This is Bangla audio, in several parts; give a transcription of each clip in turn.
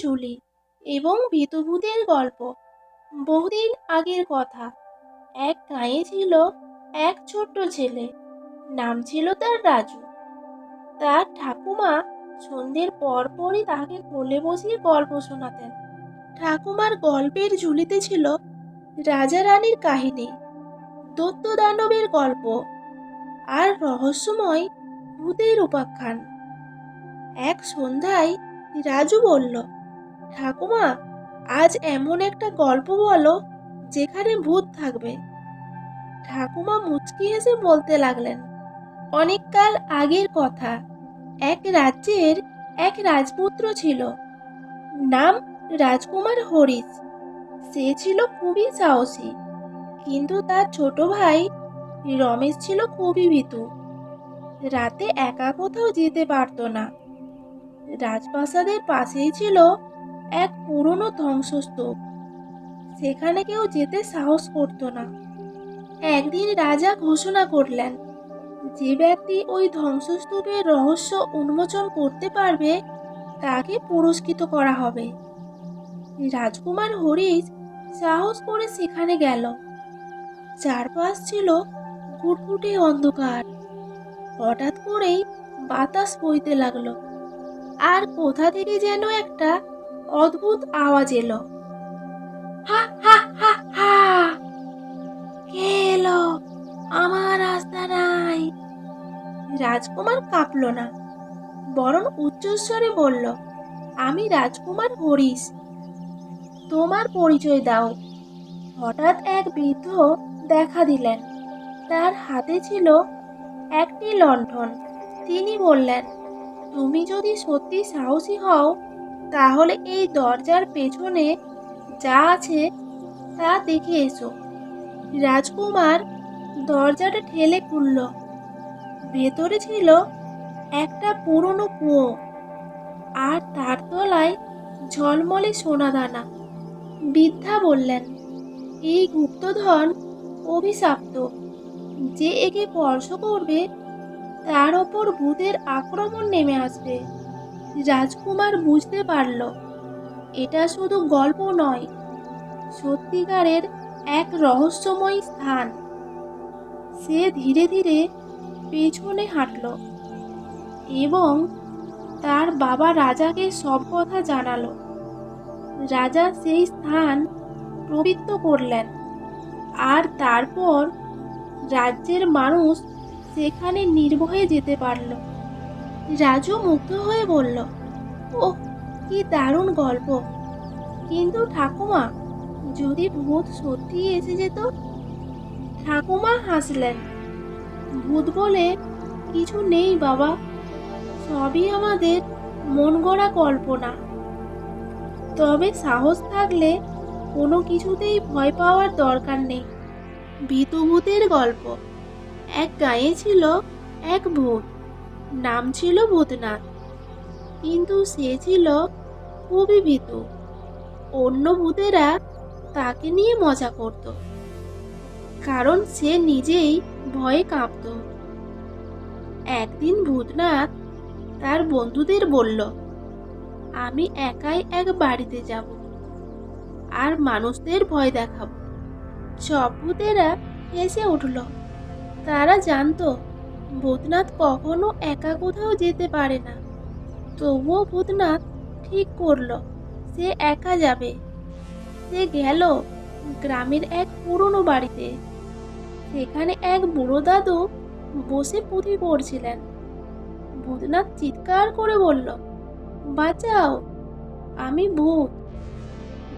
ঝুলি এবং ভীতুভূতের গল্প। বহুদিন আগের কথা। এক গাঁয়ে ছিল এক ছোট্ট ছেলে। নাম ছিল তার রাজু। তার ঠাকুমা সন্ধ্যের পরপরই তাকে কোলে বসিয়ে গল্প শোনাতেন। ঠাকুমার গল্পের ঝুলিতে ছিল রাজা রানীর কাহিনী দত্ত দানবের গল্প আর রহস্যময় ভূতের উপাখ্যান। এক সন্ধ্যায় রাজু বলল ঠাকুমা, আজ এমন একটা গল্প বলো যেখানে ভূত থাকবে। ঠাকুমা মুচকি হেসে বলতে লাগলেন, অনেককাল আগের কথা। এক রাজ্যের এক রাজপুত্র ছিল, নাম রাজকুমার হরিশ। সে ছিল খুবই সাহসী, কিন্তু তার ছোট ভাই রমেশ ছিল খুবই ভীতু। রাতে একা কোথাও যেতে পারতো না। রাজপ্রাসাদের পাশেই ছিল এক পুরনো ধ্বংসস্তূপ। সেখানে কেউ যেতে সাহস করতো না। একদিন রাজা ঘোষণা করলেন, যে ব্যক্তি ওই ধ্বংসস্তূপের রহস্য উন্মোচন করতে পারবে, তাকে পুরস্কৃত করা হবে। রাজকুমার হরিশ সাহস করে সেখানে গেল। চারপাশ ছিল ঘুটঘুটে অন্ধকার। হঠাৎ করেই বাতাস বইতে লাগল। আর কোথা থেকে যেন একটা অদ্ভুত আওয়াজ এলো। হা হা হা হা। কে আমার রাস্তা নাই। রাজকুমার কাঁপল না। বরং উচ্চস্বরে বলল, আমি রাজকুমার হরিশ। তোমার পরিচয় দাও। হঠাৎ এক বৃদ্ধ দেখা দিলেন। তার হাতে ছিল একটি লণ্ঠন। তিনি বললেন, তুমি যদি সত্যি সাহসী হও তাহলে এই দরজার পেছনে যা আছে তা দেখে এসো। রাজকুমার দরজাটা ঠেলে খুলল। ভেতরে ছিল একটা পুরনো কুয়ো আর তার তলায় ঝলমলে সোনাদানা। বৃদ্ধা বললেন, এই গুপ্তধন অভিশাপ্ত। যে একে স্পর্শ করবে, তার ওপর ভূতের আক্রমণ নেমে আসবে। রাজকুমার বুঝতে পারল, এটা শুধু গল্প নয়, সত্যিকারের এক রহস্যময় স্থান। সে ধীরে ধীরে পেছনে হাঁটল এবং তার বাবা রাজাকে সব কথা জানালো। রাজা সেই স্থান পবিত্র করলেন আর তারপর রাজ্যের মানুষ সেখানে নির্ভয়ে যেতে পারল। রাজু মুগ্ধ হয়ে বলল ও কি দারুণ গল্প। কিন্তু ঠাকুমা, যদি ভূত সত্যি এসে যেত? ঠাকুমা হাসলেন, ভূত বলে কিছু নেই বাবা, সবই আমাদের মন গড়া কল্পনা। তবে সাহস থাকলে কোনো কিছুতেই ভয় পাওয়ার দরকার নেই। ভীতুভূতের গল্প। এক গায়ে ছিল এক ভূত। নাম ছিল ভূতনাথ কিন্তু সে ছিল খুবই ভীত। অন্য ভূতেরা তাকে নিয়ে মজা করত। কারণ সে নিজেই ভয়ে কাঁপত। একদিন ভূতনাথ তার বন্ধুদের বলল, আমি একাই এক বাড়িতে যাব আর মানুষদের ভয় দেখাবো। সব ভূতেরা হেসে উঠল। তারা জানতো ভূতনাথ কখনো একা কোথাও যেতে পারে না। তবুও ভূতনাথ ঠিক করল, সে একা যাবে। সে গেল গ্রামের এক পুরনো বাড়িতে। সেখানে এক বুড়ো দাদু বসে পুঁথি পড়ছিলেন। ভূতনাথ চিৎকার করে বলল, বাঁচাও, আমি ভূত।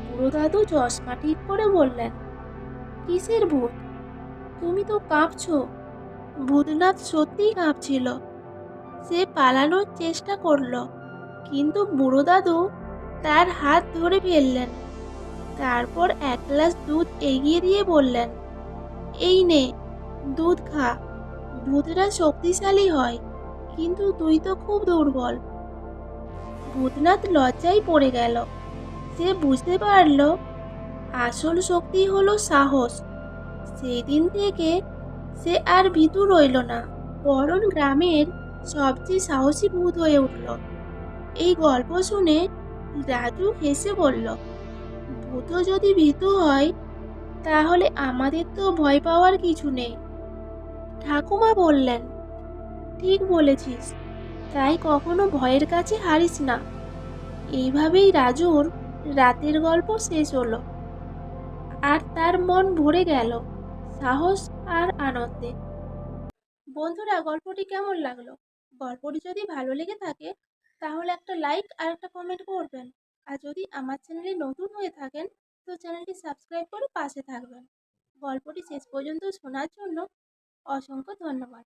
বুড়ো দাদু চশমা ঠিক করে বললেন, কিসের ভূত? তুমি তো কাঁপছো। ভূতনাথ সত্যিই কাঁপছিল। সে পালানোর চেষ্টা করল, কিন্তু বুড়ো দাদু তার হাত ধরে ফেললেন। তারপর এক গ্লাস দুধ এগিয়ে দিয়ে বললেন, এই নে, দুধ খা। ভূতরা শক্তিশালী হয়, কিন্তু তুই তো খুব দুর্বল। ভূতনাথ লজ্জায় পড়ে গেল। সে বুঝতে পারল, আসল শক্তি হলো সাহস। সেই দিন থেকে সে আর ভীতু রইল না। বরং গ্রামের সবচেয়ে সাহসী ভূত হয়ে উঠল। এই গল্প শুনে রাজু হেসে বলল, ভূত যদি ভীতু হয়, তাহলে আমাদের তো ভয় পাওয়ার কিছু নেই। ঠাকুমা বললেন, ঠিক বলেছিস, তাই কখনো ভয়ের কাছে হারিস না। এইভাবেই রাজুর রাতের গল্প শেষ হলো। আর তার মন ভরে গেল। সাহস আর আনন্দে। বন্ধুরা, গল্পটি কেমন লাগল? গল্পটি যদি ভালো লেগে থাকে, তাহলে একটা লাইক আর একটা কমেন্ট করবেন। আর যদি আমার চ্যানেলে নতুন হয়ে থাকেন, তো চ্যানেলটি সাবস্ক্রাইব করে পাশে থাকবেন। গল্পটি শেষ পর্যন্ত শোনার জন্য অসংখ্য ধন্যবাদ।